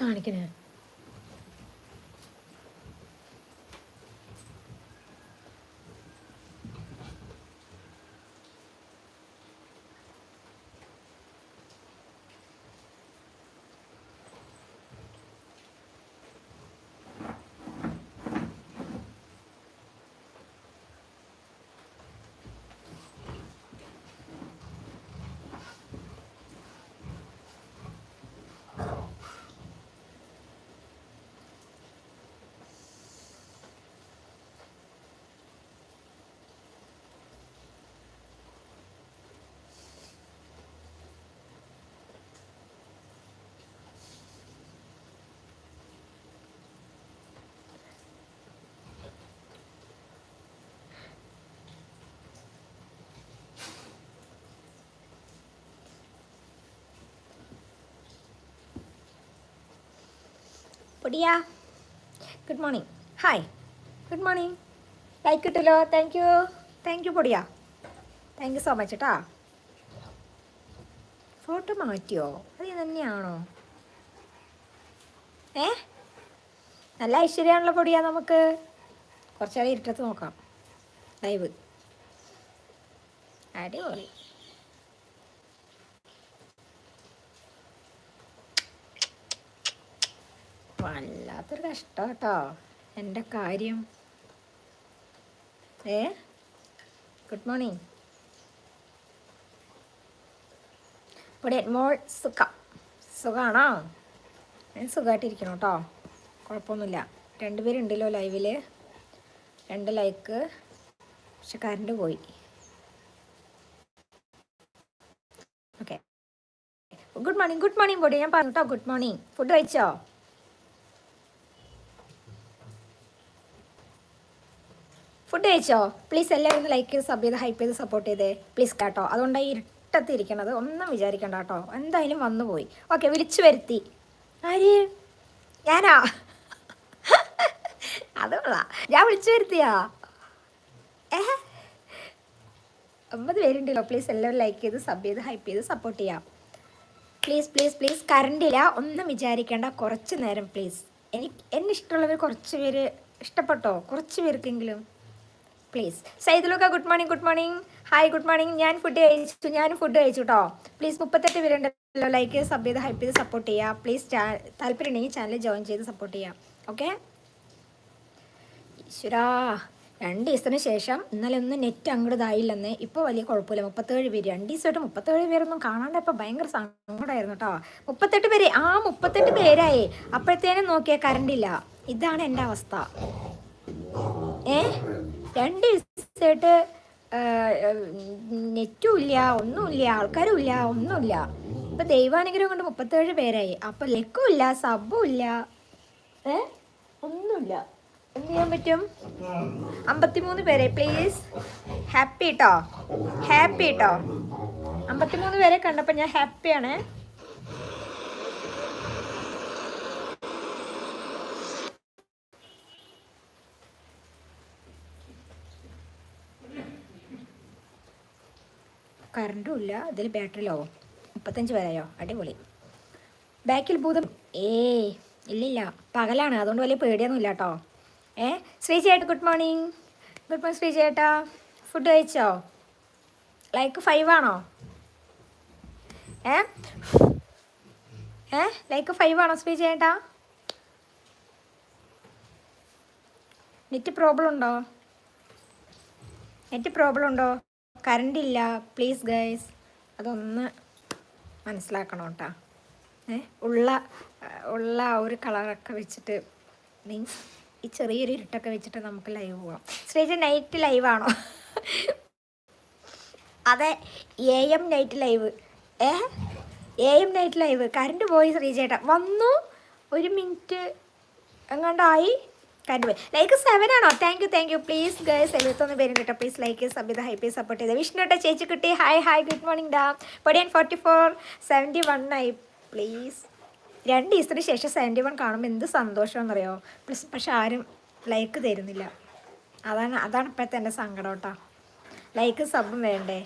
കാണിക്കണേ പൊടിയാ good morning hi good morning like കിട്ടല്ലോ thank you thank you പൊടിയാ thank you so much കേട്ടാ photo മാറ്റിയോ? അത് തന്നെയാണോ ഏ? നല്ല ഐശ്വര്യമാണല്ലോ പൊടിയാ നമുക്ക്. കുറച്ചേരം ഇരുട്ടത്ത് നോക്കാം. ലൈവ് അടിപൊളി. വല്ലാത്തൊരു കഷ്ടം കേട്ടോ എന്റെ കാര്യം. ഏ? Good morning. ഇവിടെ മോൾ സുഖം. സുഖമാണോ ഞാൻ സുഖമായിട്ടിരിക്കണം കേട്ടോ കുഴപ്പമൊന്നുമില്ല. രണ്ടുപേരുണ്ടല്ലോ ലൈവിൽ രണ്ട് ലൈക്ക് പക്ഷെ കറണ്ട് പോയി. Okay. Good morning good morning body. ഞാൻ പറഞ്ഞു കേട്ടോ ഗുഡ് മോർണിംഗ്. ഫുഡ് കഴിച്ചോ? ഫുഡ് കഴിച്ചോ? പ്ലീസ് എല്ലാവരും ലൈക്ക് ചെയ്ത് സബ് ചെയ്ത് ഹൈപ്പ് ചെയ്ത് സപ്പോർട്ട് ചെയ്തേ. പ്ലീസ് കേട്ടോ. അതുകൊണ്ടാണ് ഈ ഇരുട്ടത്ത് ഇരിക്കണത് ഒന്നും വിചാരിക്കണ്ട കേട്ടോ. എന്തായാലും വന്നു പോയി. ഓക്കെ വിളിച്ചു വരുത്തി. ആര്? ഞാനാ? അതുള്ള ഞാൻ വിളിച്ചു വരുത്തിയാ? ഏ? ഒമ്പത് പേരുണ്ടല്ലോ. പ്ലീസ് എല്ലാവരും ലൈക്ക് ചെയ്ത് സബ് ചെയ്ത് ഹൈപ്പ് ചെയ്ത് സപ്പോർട്ട് ചെയ്യാം. പ്ലീസ് പ്ലീസ് പ്ലീസ് കറണ്ടില്ല ഒന്നും വിചാരിക്കേണ്ട. കുറച്ച് നേരം പ്ലീസ് എനിക്ക് എന്നെ ഇഷ്ടമുള്ളവർ കുറച്ച് പേര് ഇഷ്ടപ്പെട്ടോ? കുറച്ച് പേർക്കെങ്കിലും. Please സൈദുലൊക്കെ good morning good morning hi good morning ഞാൻ ഫുഡ് കഴിച്ചു ഞാൻ ഫുഡ് കഴിച്ചു കേട്ടോ പ്ലീസ് മുപ്പത്തെട്ട് പേരുണ്ടല്ലോ ലൈക്ക് സബ് ചെയ്ത് ഹൈപ്പ് ചെയ്ത് സപ്പോർട്ട് ചെയ്യുക പ്ലീസ് താല്പര്യം ഉണ്ടെങ്കിൽ ചാനൽ ജോയിൻ ചെയ്ത് സപ്പോർട്ട് ചെയ്യാം. ഓക്കെ ഈശ്വരാ രണ്ട് ദിവസത്തിന് ശേഷം ഇന്നലെ ഒന്ന് നെറ്റ് അങ്ങോട്ട് ഇതായില്ലെന്ന്. ഇപ്പോൾ വലിയ കുഴപ്പമില്ല. മുപ്പത്തേഴ് പേര്. രണ്ട് ദിവസമായിട്ട് മുപ്പത്തേഴ് പേരൊന്നും കാണാണ്ടപ്പോൾ ഭയങ്കര സങ്കടമായിരുന്നു കേട്ടോ മുപ്പത്തെട്ട് പേര്. ആ മുപ്പത്തെട്ട് പേരായി. അപ്പോഴത്തേനും നോക്കിയാൽ കറണ്ടില്ല ഇതാണ് എന്റെ അവസ്ഥ. ഏ? രണ്ട് ദിവസമായിട്ട് നെറ്റും ഇല്ല ഒന്നുമില്ല ആൾക്കാരും ഇല്ല ഒന്നുമില്ല. ഇപ്പം ദൈവാനുഗ്രഹം കൊണ്ട് മുപ്പത്തേഴ് പേരായി. അപ്പം ലക്കും ഇല്ല സബും ഇല്ല ഏ? ഒന്നുമില്ല. എന്ത് ചെയ്യാൻ പറ്റും? അമ്പത്തിമൂന്ന് പേരെ പ്ലീസ് ഹാപ്പി കേട്ടോ ഹാപ്പി കേട്ടോ അമ്പത്തിമൂന്ന് പേരെ കണ്ടപ്പോൾ ഞാൻ ഹാപ്പിയാണ് കറണ്ടും ഇല്ല. ഇതിൽ ബാറ്ററി ലോ. മുപ്പത്തഞ്ച് വരെയോ അടിപൊളി. ബാക്കിൽ ഭൂതം ഏ ഇല്ലില്ല. പകലാണ്. അതുകൊണ്ട് വലിയ പേടിയൊന്നും ഇല്ല കേട്ടോ ഏ Sree good morning good morning Sree ചേട്ടാ ഫുഡ് കഴിച്ചോ? ലൈക്ക് ഫൈവ് ആണോ? ഏ? ഏ ലൈക്ക് ഫൈവ് ആണോ ശ്രീ ചേട്ടാ നെറ്റ് പ്രോബ്ലം ഉണ്ടോ? നെറ്റ് പ്രോബ്ലം ഉണ്ടോ? കറണ്ട് ഇല്ല പ്ലീസ് ഗൈസ് അതൊന്ന് മനസ്സിലാക്കണം കേട്ടോ ഏ? ഉള്ള ഉള്ള ആ ഒരു കളറൊക്കെ വെച്ചിട്ട് മീൻസ് ഈ ചെറിയൊരു ഇരുട്ടൊക്കെ വെച്ചിട്ട് നമുക്ക് ലൈവ് പോവാം. ശ്രീജ നൈറ്റ് ലൈവാണോ അതെ എ എം നൈറ്റ് ലൈവ് ഏ? A M night live current പോയി ശ്രീജേട്ട. വന്നു. ഒരു മിനിറ്റ് എങ്ങാണ്ടായി? കറണ്ട് പോയി ലൈക്ക് സെവൻ ആണോ? Thank you thank you please girls എഴുപത്തൊന്ന് പേരും കേട്ടോ. Please like Sabitha hi hype support ചെയ്ത്. വിഷ്ണു കേട്ടോ ചേച്ചി കുട്ടി ഹായ് ഹായ് ഗുഡ് മോർണിംഗ് ഡാ. പൊടിയൻ ഫോർട്ടി ഫോർ സെവന്റി വൺ ആയി. പ്ലീസ് രണ്ട് ദിവസത്തിന് ശേഷം സെവന്റി വൺ കാണുമ്പോൾ എന്ത് സന്തോഷമെന്നറിയോ പ്ലസ് പക്ഷെ ആരും ലൈക്ക് തരുന്നില്ല. അതാണ് അതാണ് ഇപ്പോഴത്തെ എന്റെ സങ്കടം കേട്ടോ. ലൈക്ക് സബും വേണ്ടേ?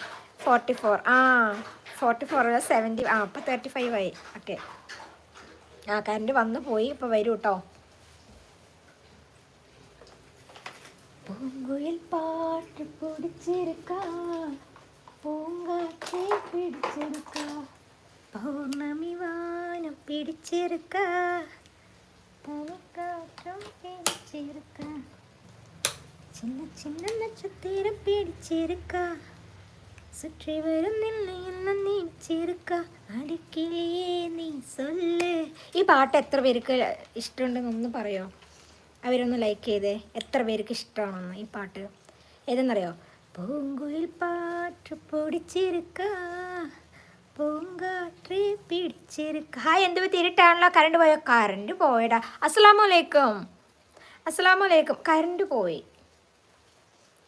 ഫോർട്ടി ഫോർ ആ ഫോർട്ടി ഫോർ സെവന്റി ആ അപ്പോൾ തേർട്ടി ഫൈവ് ആയി. ഓക്കെ ആ കറണ്ട് വന്നു പോയി ഇപ്പോൾ വരൂ കേട്ടോ പൂങ്കുയിൽ പാട്ട് പിടിച്ചിരിക്ക പൂങ്കാറ്റെ പിടിച്ചെടുക്ക പൗർണമി വാനം പിടിച്ചെടുക്ക തനിക്കാറ്റും പിടിച്ചെടുക്ക சின்ன சின்ன நட்சத்திரம் பிடிச்சிருக்கா சுற்றி வரும் നിന്നെ എന്ന് നീച്ചിരുക്ക അടുക്കിലേ നീ സൊല്ല് ഈ പാട്ട് എത്ര പേർക്ക് ഇഷ്ടമുണ്ടെന്ന് ഒന്ന് പറയോ അവരൊന്ന് ലൈക്ക് ചെയ്തേ. എത്ര പേർക്ക് ഇഷ്ടമാണെന്ന് ഈ പാട്ട്. ഏതെന്നറിയോ? പൂങ്കുയിൽ പാട്ട് പൊടിച്ചിരുക്ക പൂങ്കാറ്റ് പിടിച്ചിരിക്ക ഹായ് എന്ത് പറ്റി? ഇരുട്ടാണല്ലോ. കറണ്ട് പോയോ? കറണ്ട് പോയടാ. അസ്സലാമലൈക്കും. അസ്സലാമലൈക്കും. കറണ്ട് പോയി.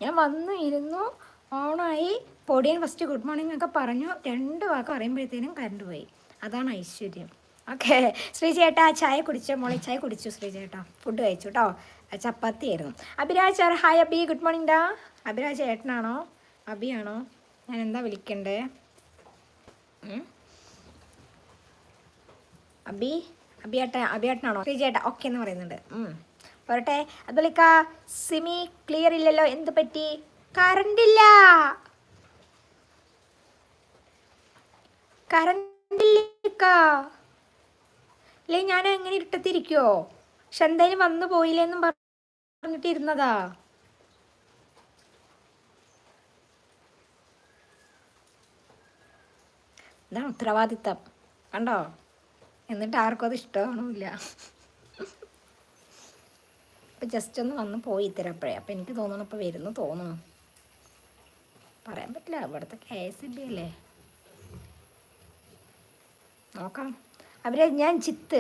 ഞാൻ വന്നു ഇരുന്നു. ഓണായി പൊടിയൻ ഫസ്റ്റ് ഗുഡ് മോർണിംഗ് ഒക്കെ പറഞ്ഞു. രണ്ട് വാക്ക് പറയുമ്പോഴത്തേനും കറണ്ട് പോയി. അതാണ് ഐശ്വര്യം. ഓക്കെ. ശ്രീചേട്ടാ ചായ കുടിച്ചോ? മോളി ചായ കുടിച്ചു ശ്രീചേട്ടാ ഫുഡ് കഴിച്ചു കേട്ടോ ചപ്പാത്തി ആയിരുന്നു. Abhiraj sir hi Abhi good morning ഡാ അഭിരാജ് ഏട്ടനാണോ? ആണോ? ഞാൻ എന്താ വിളിക്കണ്ടേ? അബി? അബിയേട്ട അബിയേട്ടനാണോ ശ്രീചേട്ടാ ഓക്കെ എന്ന് പറയുന്നുണ്ട്. പോരട്ടെ അതുലിക്ക സിമി ക്ലിയർ ഇല്ലല്ലോ. എന്ത് പറ്റി? കറണ്ട് ഇല്ല. കറണ്ട് ഇല്ല അല്ലേ ഞാൻ എങ്ങനെ ഇരുട്ടത്തിരിക്കുവോ? പക്ഷെ എന്തായാലും വന്നു പോയില്ലേന്നും പറഞ്ഞിട്ട് ഇരുന്നതാ ഇതാണ് ഉത്തരവാദിത്തം. കണ്ടോ? എന്നിട്ട് ആർക്കും അത് ഇഷ്ടമാണമില്ല ഇപ്പം ജസ്റ്റ് ഒന്ന് വന്ന് പോയി ഇത്തരപ്പോഴേ. അപ്പം എനിക്ക് തോന്നണം ഇപ്പം വരുന്നു തോന്നുന്നു പറയാൻ പറ്റില്ല. ഇവിടുത്തെ കെ ബി അല്ലേ? നോക്കാം. അവരെ ഞാൻ ചിത്ത്.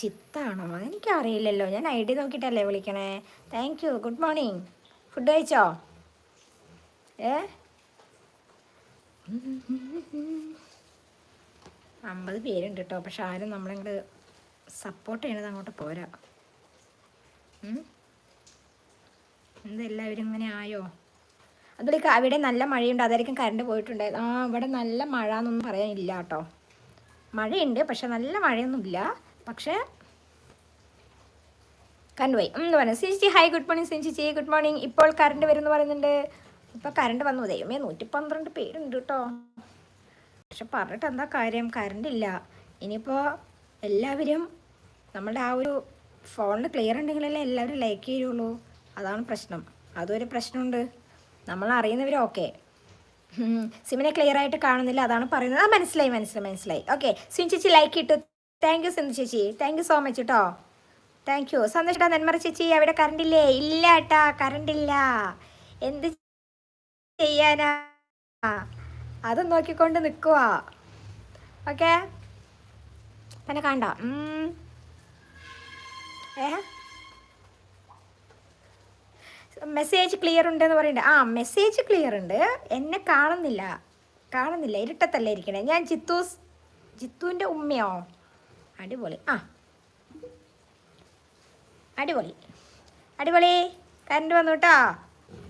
ചിത്താണോ? എനിക്കറിയില്ലല്ലോ. ഞാൻ ഐ ഡി നോക്കിയിട്ടല്ലേ വിളിക്കണേ. Thank you good morning food കഴിച്ചോ? ഏ? അമ്പത് പേരുണ്ട് കേട്ടോ. പക്ഷെ ആരും നമ്മളിങ്ങോട്ട് സപ്പോർട്ട് ചെയ്യണത് അങ്ങോട്ട് പോരാ. എന്തെല്ലാവരും ഇങ്ങനെ ആയോ? അതിലേക്ക് അവിടെ നല്ല മഴയുണ്ട്. അതായിരിക്കും കറണ്ട് പോയിട്ടുണ്ടായത്. ആ ഇവിടെ നല്ല മഴ എന്നൊന്നും പറയാനില്ല കേട്ടോ. മഴയുണ്ട് പക്ഷെ നല്ല മഴയൊന്നുമില്ല. പക്ഷേ പോയി എന്ന് പറഞ്ഞു. Sinchi hi good morning Sinchi good morning ഇപ്പോൾ കറണ്ട് വരും എന്ന് പറയുന്നുണ്ട്. ഇപ്പോൾ കറണ്ട് വന്നു. ദൈവമേ നൂറ്റി പന്ത്രണ്ട് പേരുണ്ട് കേട്ടോ. പക്ഷെ പറഞ്ഞിട്ട് എന്താ കാര്യം? കറണ്ട് ഇല്ല. ഇനിയിപ്പോൾ എല്ലാവരും നമ്മുടെ ആ ഒരു ഫോണിൽ ക്ലിയർ ഉണ്ടെങ്കിലല്ലേ എല്ലാവരും ലൈക്ക് ചെയ്യുള്ളൂ. അതാണ് പ്രശ്നം. അതൊരു പ്രശ്നമുണ്ട്. നമ്മൾ അറിയുന്നവരും ഓക്കെ സിമിനെ ക്ലിയർ ആയിട്ട് കാണുന്നില്ല അതാണ് പറയുന്നത്. ആ മനസ്സിലായി മനസ്സിലായി മനസ്സിലായി. ഓക്കെ സിം ചേച്ചി ലൈക്ക് ഇട്ടു. താങ്ക് യു സിന്ധു ചേച്ചി. താങ്ക് യു സോ മച്ച് കേട്ടോ താങ്ക് യു സന്തോഷട്ടാ നെന്മറ ചേച്ചി. അവിടെ കറണ്ട് ഇല്ലേ? ഇല്ല ഏട്ടാ കറണ്ട് ഇല്ല. എന്ത് ചെയ്യാനാ? അത് നോക്കിക്കൊണ്ട് നിൽക്കുക ഓക്കെ പിന്നെ കണ്ട? ഉം. മെസ്സേജ് ക്ലിയർ ഉണ്ടെന്ന് പറയുന്നുണ്ട്. ആ മെസ്സേജ് ക്ലിയർ ഉണ്ട്. എന്നെ കാണുന്നില്ല. കാണുന്നില്ല. ഇരുട്ടത്തല്ലേ ഇരിക്കണേ. ഞാൻ ജിത്തൂസ് ജിത്തുവിന്റെ ഉമ്മയോ? അടിപൊളി. ആ. അടിപൊളി. അടിപൊളി. കറണ്ട് വന്നു കേട്ടോ.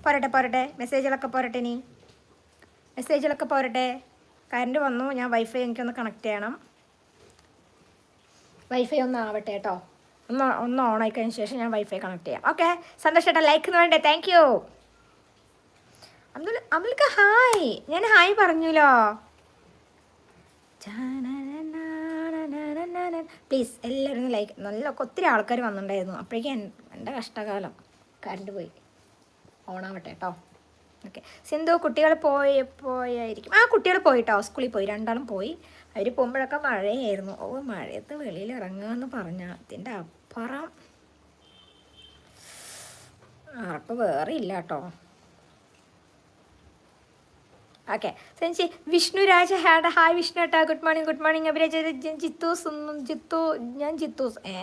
പോരട്ടെ പോരട്ടെ. മെസ്സേജുകളൊക്കെ പോരട്ടെ ഇനി. മെസ്സേജുകളൊക്കെ പോരട്ടെ. കറണ്ട് വന്നു. ഞാൻ വൈഫൈ എനിക്കൊന്ന് കണക്ട് ചെയ്യണം. വൈഫൈ ഒന്ന് ആവട്ടെ കേട്ടോ. ഒന്ന് ഒന്ന് ഓൺ ആയി കഴിഞ്ഞ ശേഷം ഞാൻ വൈഫൈ കണക്ട് ചെയ്യാം. ഓക്കെ സന്തോഷേട്ടാ ലൈക്ക് എന്ന് വേണ്ടേ? താങ്ക് യു അബ്ദുൽ അബ്ദുൽക്ക് ഹായ് ഞാൻ ഹായ് പറഞ്ഞല്ലോ. പ്ലീസ് എല്ലാവരും ലൈക്ക് നല്ല ഒത്തിരി ആൾക്കാർ വന്നിട്ടുണ്ടായിരുന്നു. അപ്പോഴേക്കും എൻ- എന്റെ കഷ്ടകാലം കറണ്ട് പോയി. ഓണാവട്ടെ കേട്ടോ ഓക്കെ സിന്ധു കുട്ടികൾ പോയി പോയായിരിക്കും. ആ കുട്ടികൾ പോയി പോയിട്ടോ? സ്കൂളിൽ പോയി. രണ്ടാളും പോയി. അവർ പോകുമ്പോഴൊക്കെ മഴയായിരുന്നു. ഓ മഴയത്ത് വെളിയിൽ ഇറങ്ങുക എന്ന് പറഞ്ഞാൽ അതിന്റെ അപ്പുറം ആർക്കും വേറെ ഇല്ല കേട്ടോ ഓക്കെ. സെൻസി വിഷ്ണു രാജ ഹാഡ് ഹായ് വിഷ്ണു ഏട്ടാ good morning good morning Abhiraj. Jithus Jithu ഞാൻ ജിത്തൂസ്. ഏ?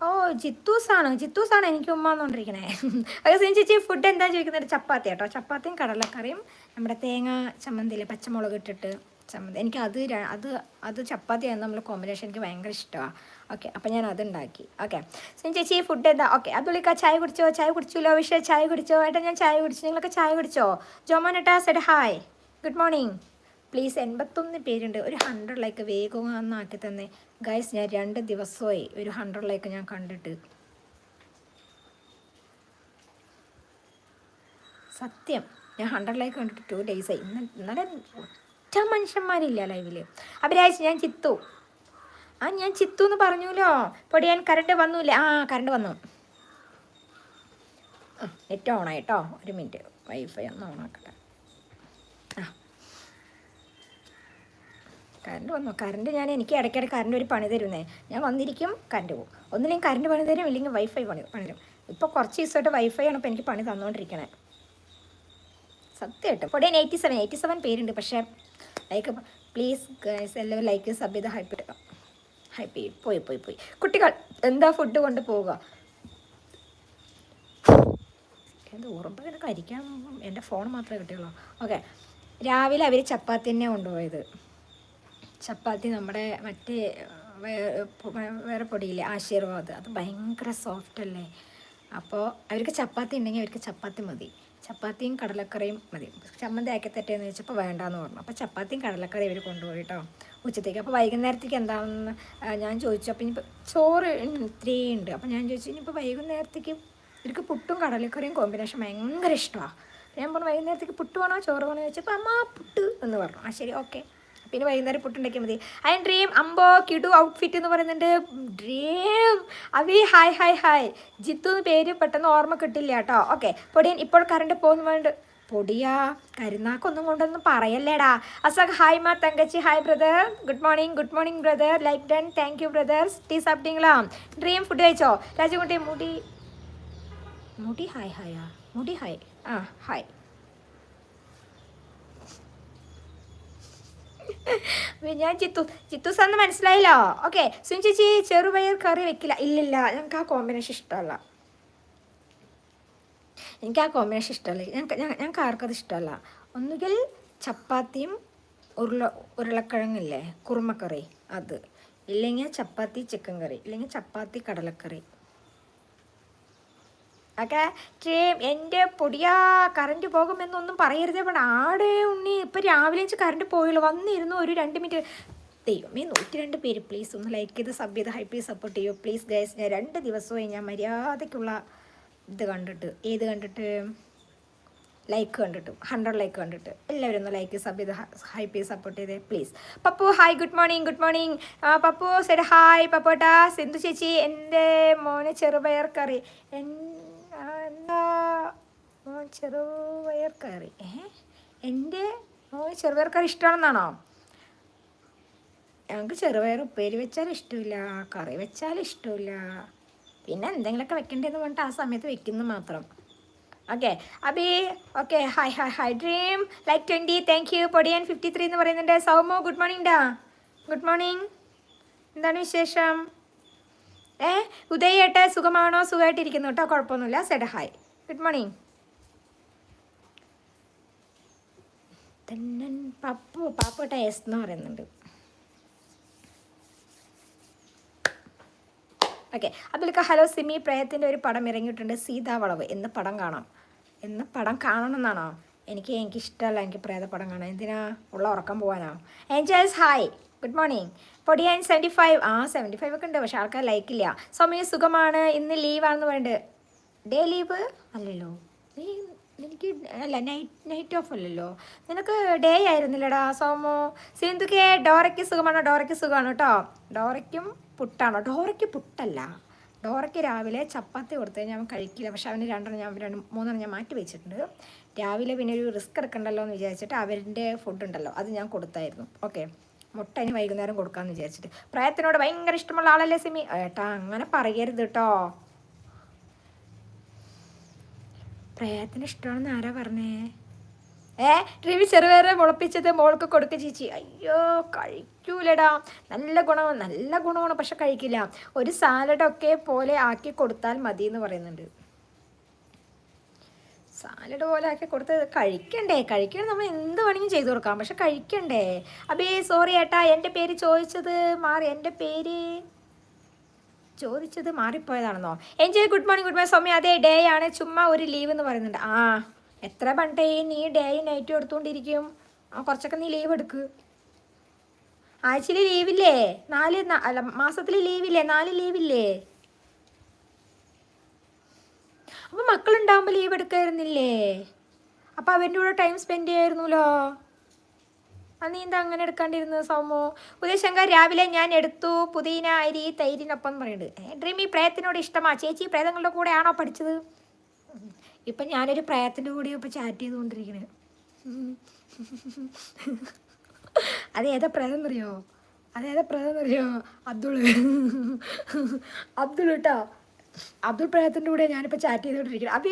ഓ ജിത്തൂസാണ്. ജിത്തൂസാണ് എനിക്ക് ഉമ്മ എന്നുകൊണ്ടിരിക്കണേ സെൻസി സെൻ ചേച്ചി ഫുഡ് എന്താ ചോദിക്കുന്നത്? ചപ്പാത്തി കേട്ടോ ചപ്പാത്തിയും കടലക്കറിയും നമ്മുടെ തേങ്ങ ചമ്മന്തിയിൽ പച്ചമുളക് ഇട്ടിട്ട്. ചമ്മന്തി. എനിക്ക് അത് അത് അത് ചപ്പാത്തിയാണ് നമ്മൾ കോമ്പിനേഷൻ എനിക്ക് ഭയങ്കര ഇഷ്ടമാണ് ഓക്കെ അപ്പം ഞാൻ അത് ഉണ്ടാക്കി ഓക്കെ സോ ചേച്ചി ഫുഡ് എന്താ? ഓക്കെ അതുള്ളിക്ക ചായ കുടിച്ചോ? ചായ കുടിച്ചല്ലോ വിഷയ ചായ കുടിച്ചോ? ഏട്ടാ ഞാൻ ചായ കുടിച്ചു. നിങ്ങളൊക്കെ ചായ കുടിച്ചോ? ജോമോൻ ഏട്ടാ Z hi good morning please എൺപത്തൊന്ന് പേരുണ്ട്. ഒരു ഹൺഡ്രഡ് ലൈക്ക് വേഗം ഒന്നാക്കി തന്നെ. ഗൈസ് ഞാൻ രണ്ട് ദിവസമായി ഒരു ഹൺഡ്രഡ് ലൈക്ക് ഞാൻ കണ്ടിട്ട്. സത്യം. ഞാൻ ഹൺഡ്രഡ് ലൈക്ക് കണ്ടിട്ട് ടു ഡേയ്സായി ഇന്ന് ഇന്നലെ ഒറ്റ മനുഷ്യന്മാരില്ല ലൈവിൽ അഭിരാജ് ഞാൻ ചിത്തു. ആ ഞാൻ ചിത്തു എന്ന് പറഞ്ഞല്ലോ പൊടിയാൻ കറണ്ട് വന്നൂല്ലേ? ആ കറണ്ട് വന്നു. ആ നെറ്റ് ഓണായി കേട്ടോ ഒരു മിനിറ്റ് വൈഫൈ ഒന്ന് ഓണാക്കട്ടെ ആ. കറണ്ട് വന്നു. കറണ്ട് ഞാൻ എനിക്ക് ഇടയ്ക്കിടെ കറണ്ട് ഒരു പണി തരുന്നേ. ഞാൻ വന്നിരിക്കും കറണ്ട് പോകും. ഒന്നില്ലെങ്കിൽ കറണ്ട് പണി തരും ഇല്ലെങ്കിൽ വൈഫൈ പണി പണി തരും. ഇപ്പോൾ കുറച്ച് ദിവസമായിട്ട് വൈഫൈ ആണ് ഇപ്പോൾ എനിക്ക് പണി തന്നുകൊണ്ടിരിക്കണേ സത്യമായിട്ട്. പൊടിയാൻ എയ്റ്റി സെവൻ എയ്റ്റി സെവൻ പേരുണ്ട് പക്ഷേ ലൈക്ക് പ്ലീസ് ഗൈസ് എല്ലാവരും ലൈക്ക് സബ് ചെയ്ത് ഹൈപ്പ് എടുക്കാം ഹൈപ്പ് ചെയ്യും. പോയി പോയി പോയി. കുട്ടികൾ എന്താ ഫുഡ് കൊണ്ട് പോവുക? എന്ത് ഉറപ്പ് അരിക്കാൻ എന്റെ ഫോൺ മാത്രമേ കിട്ടിയുള്ളൂ. ഓക്കെ രാവിലെ അവർ ചപ്പാത്തി തന്നെ കൊണ്ടുപോയത്. ചപ്പാത്തി നമ്മുടെ മറ്റേ വേറെ പൊടിയില്ലേ ആശീർവാദ്. അത് ഭയങ്കര സോഫ്റ്റ് അല്ലേ? അപ്പോൾ അവർക്ക് ചപ്പാത്തി ഉണ്ടെങ്കിൽ അവർക്ക് ചപ്പാത്തി മതി. ചപ്പാത്തിയും കടലക്കറിയും മതി. ചമ്മന്തി ആക്കി തെറ്റേന്ന് ചോദിച്ചപ്പോൾ വേണ്ടാന്ന് പറഞ്ഞു. അപ്പോൾ ചപ്പാത്തിയും കടലക്കറിയും ഇവർ കൊണ്ടുപോയി കേട്ടോ ഉച്ചത്തേക്ക്. അപ്പോൾ വൈകുന്നേരത്തേക്ക് എന്താണെന്ന് ഞാൻ ചോദിച്ചു. അപ്പോൾ ഇനിയിപ്പോൾ ചോറ് ഇത്തിരി ഉണ്ട്. അപ്പോൾ ഞാൻ ചോദിച്ചു ഇനിയിപ്പോൾ വൈകുന്നേരത്തേക്ക് എനിക്ക് പുട്ടും കടലക്കറിയും കോമ്പിനേഷൻ ഭയങ്കര ഇഷ്ടമാണ് ഞാൻ പറഞ്ഞു വൈകുന്നേരത്തേക്ക് പുട്ട് വേണോ ചോറ് വേണോ? ചോദിച്ചപ്പോൾ അമ്മ പുട്ട് എന്ന് പറഞ്ഞു. ആ ശരി ഓക്കെ. പിന്നെ വൈകുന്നേരം പുട്ടുണ്ടാക്കിയാൽ മതി. ഐ ഡ്രീം അമ്പോ കിടു ഔട്ട്ഫിറ്റ് എന്ന് പറയുന്നുണ്ട്. ഡ്രീം അവി ഹായ് ഹായ് ഹായ് ജിത്തു എന്ന് പേര് പെട്ടെന്ന് ഓർമ്മ കിട്ടില്ല കേട്ടോ. ഓക്കെ പൊടിയൻ ഇപ്പോൾ കറണ്ട് പോകുന്നുണ്ട് പൊടിയാ കരുനാക്കൊന്നും കൊണ്ടൊന്നും പറയല്ലേടാ. അസക് ഹായ് മാ തങ്കച്ചി hi brother good morning good morning brother like done thank you brother tea സാപ്പിട്ടിങ്ങളാ dream food കഴിച്ചോ? രാജകുട്ടി മുടി. മുടി ഹായ് ഹായാ മുടി ഹായ് ആ ഹായ് ഞാൻ ചിത്തു ചിത്തു സാറിന് മനസ്സിലായില്ലോ? ഓക്കെ സുനി ചേച്ചി ചെറുപയർ കറി വെക്കില്ല. ഇല്ലില്ല ഞങ്ങൾക്ക് ആ കോമ്പിനേഷൻ ഇഷ്ടമല്ല. എനിക്ക് ആ കോമ്പിനേഷൻ ഇഷ്ടമല്ല. ഞങ്ങൾക്ക് ഞങ്ങൾക്ക് ആർക്കത് ഇഷ്ടമല്ല. ഒന്നുകിൽ ചപ്പാത്തിയും ഉരുള ഉരുളക്കിഴങ്ങില്ലേ? കുറുമക്കറി അത്. ഇല്ലെങ്കിൽ ചപ്പാത്തി ചിക്കൻ കറി. ഇല്ലെങ്കിൽ ചപ്പാത്തി കടലക്കറി. ഒക്കെ എന്റെ പൊടിയാ കറണ്ട് പോകുമെന്നൊന്നും പറയരുത്. ഇവിടെ ആടെ ഉണ്ണി ഇപ്പം രാവിലെ വെച്ച് കറണ്ട് പോയുള്ളൂ വന്നിരുന്നു ഒരു രണ്ട് മിനിറ്റ്. ദൈവമേ നൂറ്റി രണ്ട് പേര് പ്ലീസ് ഒന്ന് ലൈക്ക് ചെയ്ത് സബ് ചെയ്ത് ഹൈപ്പ് ചെയ്ത് സപ്പോർട്ട് ചെയ്യൂ. പ്ലീസ് ഗൈസ് ഞാൻ രണ്ട് ദിവസമായി ഞാൻ മര്യാദയ്ക്കുള്ള ഇത് കണ്ടിട്ട് ഏത് കണ്ടിട്ട്? ലൈക്ക് കണ്ടിട്ട് ഹൺഡ്രഡ് ലൈക്ക് കണ്ടിട്ട്. എല്ലാവരും ഒന്ന് ലൈക്ക് സബ് ചെയ്ത് ഹൈപ്പ് ചെയ്ത് സപ്പോർട്ട് ചെയ്തേ please Pappu hi good morning good morning Pappu Z hi പപ്പോട്ടാ. സിന്ധു ചേച്ചി എന്റെ മോനെ ചെറുപയർ കറി. എൻ ആ, എന്താ മോൻ ചെറുപയർ കറി. ഏ എന്റെ മോന് ചെറുപയർ കറി ഇഷ്ടമാണെന്നാണോ? ഞങ്ങൾക്ക് ചെറുപയർ ഉപ്പേരി വെച്ചാൽ ഇഷ്ടമില്ല കറി വെച്ചാൽ ഇഷ്ടമില്ല. പിന്നെ എന്തെങ്കിലുമൊക്കെ വെക്കേണ്ടതെന്ന് പറഞ്ഞിട്ട് ആ സമയത്ത് വെക്കുന്നു മാത്രം. Okay Abhi okay hi hi hi dream like twenty thank you Podiyan fifty three എന്ന് പറയുന്നുണ്ട്. സൗമോ ഗുഡ് മോർണിംഗ് ഡാ ഗുഡ് മോർണിംഗ് എന്താണ് വിശേഷം? ഏ? ഉദയേട്ട സുഖമാണോ? സുഖമായിട്ടിരിക്കുന്നു കേട്ടോ കുഴപ്പമൊന്നുമില്ല. സെഡ് ഹായ് ഗുഡ് മോർണിംഗ് തന്നൻ പപ്പു പാപ്പു ടേസ് എന്ന് പറയുന്നുണ്ട്. ഓക്കെ അതിലൊക്കെ ഹലോ സിമി പ്രയത്തിന്റെ ഒരു പടം ഇറങ്ങിയിട്ടുണ്ട്. സീതാവളവ്. എന്ന് പടം കാണാം. എന്ന് പടം കാണണം എന്നാണോ? എനിക്ക് എനിക്കിഷ്ടമല്ല. എനിക്ക് പ്രേത പടം കാണാൻ. എന്തിനാ? ഉള്ള ഉറക്കം പോകാനോ ഏഞ്ചൽസ് ഹായ് ഗുഡ് മോർണിംഗ് പൊടിയാൻ സെവന്റി ഫൈവ് ആ സെവന്റി ഫൈവ് ഒക്കെ ഉണ്ട് പക്ഷേ ആൾക്കാർ ലൈക്കില്ല സൗമ്യ സുഖമാണ് ഇന്ന് ലീവാണെന്ന് പറയുന്നുണ്ട് ഡേ ലീവ് അല്ലല്ലോ. എനിക്ക് അല്ല നൈറ്റ് നൈറ്റ് ഓഫ് അല്ലല്ലോ. നിനക്ക് ഡേ ആയിരുന്നില്ലടാ സോമോ. സിന്ധുക്കെ ഡോറയ്ക്ക് സുഖമാണോ? ഡോറയ്ക്ക് സുഖമാണ് കേട്ടോ. ഡോറയ്ക്കും പുട്ടാണോ? ഡോറയ്ക്ക് പുട്ടല്ല. ഡോറയ്ക്ക് രാവിലെ ചപ്പാത്തി കൊടുത്ത് ഞാൻ കഴിക്കില്ല. പക്ഷെ അവന് രണ്ടെണ്ണം ഞാൻ രണ്ട് മൂന്നെണ്ണം ഞാൻ മാറ്റി വെച്ചിട്ടുണ്ട്. രാവിലെ പിന്നെ ഒരു റിസ്ക് എടുക്കണ്ടല്ലോ എന്ന് വിചാരിച്ചിട്ട് അവരുടെ ഫുഡ് ഉണ്ടല്ലോ അത് ഞാൻ കൊടുത്തായിരുന്നു. ഓക്കെ മുട്ട ഇനി വൈകുന്നേരം കൊടുക്കാന്ന് വിചാരിച്ചിട്ട്. പ്രായത്തിനോട് ഭയങ്കര ഇഷ്ടമുള്ള ആളല്ലേ സിമി? ഏട്ടാ അങ്ങനെ പറയരുത് കേട്ടോ പ്രേയത്തിന് ഇഷ്ടമാണെന്ന് ആരാ പറഞ്ഞേ? ഏ രവി ചെറുപേരെ മുളപ്പിച്ചത് മോൾക്ക് കൊടുക്ക ചേച്ചി. അയ്യോ കഴിക്കൂലടാ. നല്ല ഗുണമാണ് നല്ല ഗുണമാണ് പക്ഷെ കഴിക്കില്ല. ഒരു സാലഡൊക്കെ പോലെ ആക്കി കൊടുത്താൽ മതി എന്ന് പറയുന്നുണ്ട്. സാലഡ് പോലെ ആക്കി കൊടുത്ത് കഴിക്കണ്ടേ? കഴിക്കണം നമ്മൾ എന്ത് വേണമെങ്കിലും ചെയ്തു കൊടുക്കാം. പക്ഷെ കഴിക്കണ്ടേ? അബേ സോറി ഏട്ടാ എന്റെ പേര് ചോദിച്ചത് മാറി എന്റെ പേര് ചോദിച്ചത് മാറിപ്പോയതാണെന്നോ? Enjoy good morning good morning Swami അതേ ഡേ ആണ്. ചുമ്മാ ഒരു ലീവ് എന്ന് പറയുന്നുണ്ട്. ആ എത്ര പണ്ടേ നീ ഡേയും നൈറ്റും എടുത്തുകൊണ്ടിരിക്കും ആ കുറച്ചൊക്കെ നീ ലീവ് എടുക്ക്. ആഴ്ചയിൽ ലീവില്ലേ നാല് അല്ല മാസത്തിൽ ലീവില്ലേ നാല് ലീവില്ലേ അപ്പം മക്കളുണ്ടാകുമ്പോൾ ലീവ് എടുക്കായിരുന്നില്ലേ? അപ്പം അവന്റെ കൂടെ ടൈം സ്പെൻഡ് ചെയ്യായിരുന്നല്ലോ ആ നീ എന്താ അങ്ങനെ എടുക്കാണ്ടിരുന്നത് സൗമോ? ഉദയശങ്കർ രാവിലെ ഞാൻ എടുത്തു. പുതിന അരി തൈരിനൊപ്പം എന്ന് പറയുന്നത് ഡ്രീം ഈ പ്രേയത്തിനോട് ഇഷ്ടമാണ് ചേച്ചി പ്രേതങ്ങളുടെ കൂടെ ആണോ പഠിച്ചത്? ഇപ്പം ഞാനൊരു പ്രേയത്തിന്റെ കൂടെ ഇപ്പം ചാറ്റ് ചെയ്തുകൊണ്ടിരിക്കുന്നത് അത് ഏതാ പ്രേതം എന്നറിയോ? അത് ഏതാ പ്രേതം എന്നറിയോ? അബ്ദുൾ അബ്ദുൾ കേട്ടോ അബ്ദുൾ പ്രഹത്തിന്റെ കൂടെ ഞാനിപ്പോൾ ചാറ്റ് ചെയ്തുകൊണ്ടിരിക്കുന്നത് അപ്പം